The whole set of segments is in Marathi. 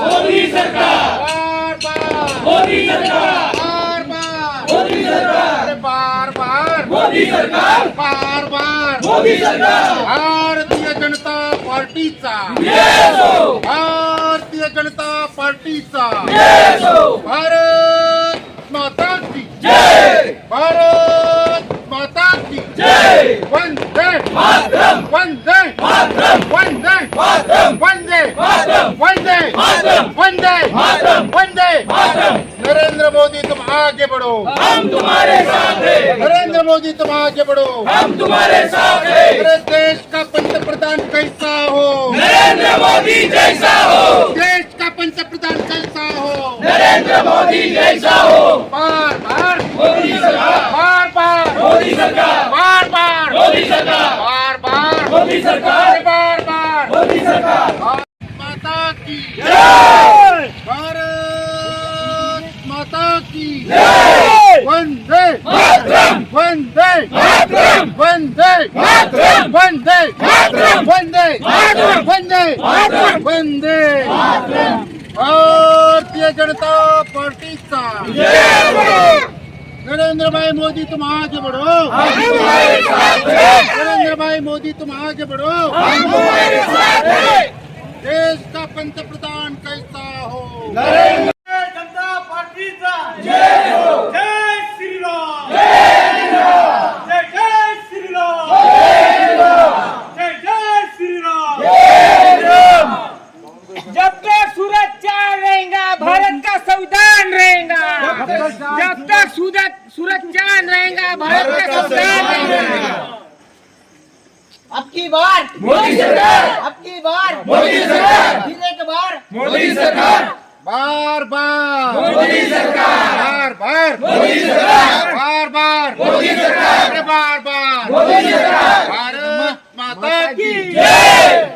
मोदी सरकार! बार बार मोदी सरकार! बार बार मोदी सरकार! बार बार मोदी सरकार! बार बार मोदी सरकार! भारतीय जनता पार्टीचा! भारतीय जनता पार्टीचा! भारत माता की! भारत माता की! वंदे! वंदे! वंदे! वंदे! वंदे वंदे। वंदे नरेंद्र मोदी तुम आगे बढ़ो। हम तुम्हारे साथ हैं। नरेंद्र मोदी तुम आगे बढ़ो। हम तुम्हारे साथ हैं। मेरे देश का पंतप्रधान कैसा हो? नरेंद्र मोदी जैसा हो। देश का पंतप्रधान कैसा हो? नरेंद्र मोदी जैसा हो। बार बार। मोदी सरकार। बार बार। मोदी सरकार। बार बार। मोदी सरकार। बार बार। मोदी सरकार। बार बार। मोदी सरकार। माता की जय भारत माता की। जय। वंदे। मातरम। वंदे। मातरम। वंदे। मातरम। वंदे। मातरम। वंदे। मातरम। वंदे। मातरम। वंदे। भारतीय जनता जय। बोलो नरेंद्र भाई मोदी तुम आगे बढ़ो। हम तुम्हारे साथ नरेंद्र भाई मोदी तुम आगे बढ़ो। हम तुम्हारे साथ देश का पंतप्रधान कैसा हो नरेंद्र जनता पार्टीचा जय हो जय श्रीराम जय राम जय जय श्रीराम जय राम जय जय श्रीराम जय राम जब तक सूरज चाँद रहेगा भारत का संविधान रहेगा जब तक सूरज सूरज चाँद रहेगा भारत का संविधान रहेगा अब की बार। मोदी सरकार। अब की बार। मोदी सरकार। फिर एक बार। मोदी सरकार। बार बार। मोदी सरकार। बार बार। मोदी सरकार। बार बार। मोदी सरकार। बार बार। मोदी सरकार। भारत माता की जय।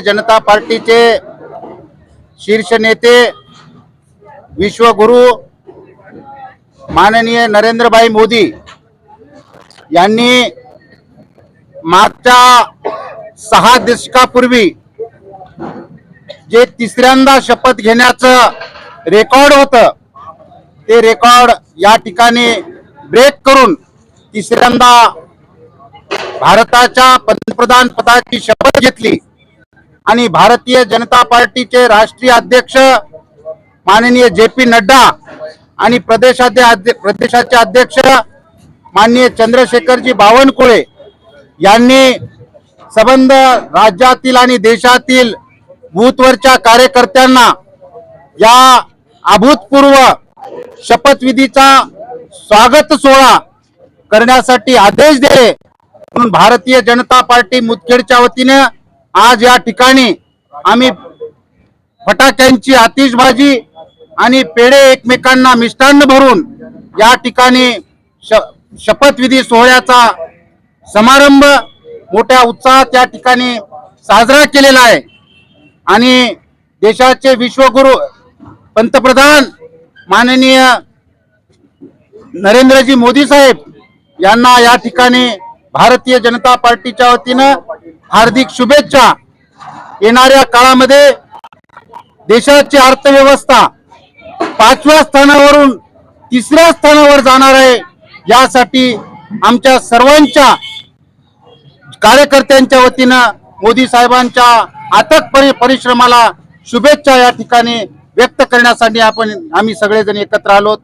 जनता पार्टीचे शीर्ष नेते विश्वगुरु माननीय नरेंद्रभाई मोदी यांनी मागच्या सहा दशकापूर्वी जे तिसऱ्यांदा शपथ घेण्याचं रेकॉर्ड होतं ते रेकॉर्ड या ठिकाणी ब्रेक करून तिसऱ्यांदा भारताच्या पंतप्रधान पदाची शपथ घेतली. आणि भारतीय जनता पार्टीचे राष्ट्रीय अध्यक्ष माननीय जे पी नड्डा आणि प्रदेशाचे प्रदेशाचे अध्यक्ष माननीय चंद्रशेखरजी बावनकुळे यांनी संबंध राज्यातील आणि देशातील बूथवरच्या कार्यकर्त्यांना या अभूतपूर्व शपथविधीचा स्वागत सोहळा करण्यासाठी आदेश दिले. म्हणून भारतीय जनता पार्टी मुदखेडच्या वतीने आज या ठिकाणी आम्ही फटाक्यांची आतिषबाजी आणि पेढे एकमेकांना मिष्टान्न भरून या ठिकाणी श- शपथविधी सोहळ्याचा समारंभ मोठ्या उत्साहात या ठिकाणी साजरा केलेला आहे. आणि देशाचे विश्वगुरु पंतप्रधान माननीय नरेंद्रजी मोदी साहेब यांना या ठिकाणी भारतीय जनता पार्टीच्या वतीनं हार्दिक शुभेच्छा. येणाऱ्या काळामध्ये देशाची अर्थव्यवस्था पाचव्या स्थानावरून तिसऱ्या स्थानावर जाणार आहे यासाठी आमच्या सर्वांच्या कार्यकर्त्यांच्या वतीनं मोदी साहेबांच्या अथक परिश्रमाला शुभेच्छा या ठिकाणी व्यक्त करण्यासाठी आपण आम्ही सगळेजण एकत्र आलो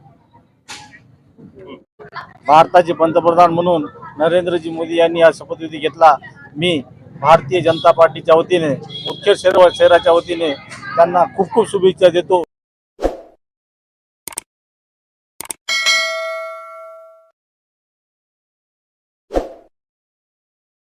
भारताचे पंतप्रधान म्हणून नरेंद्रजी मोदी यांनी हा शपथविधी घेतला. मी भारतीय जनता पार्टीच्या वतीने मुख्य शहर शहराच्या वतीने त्यांना खूप खूप शुभेच्छा देतो.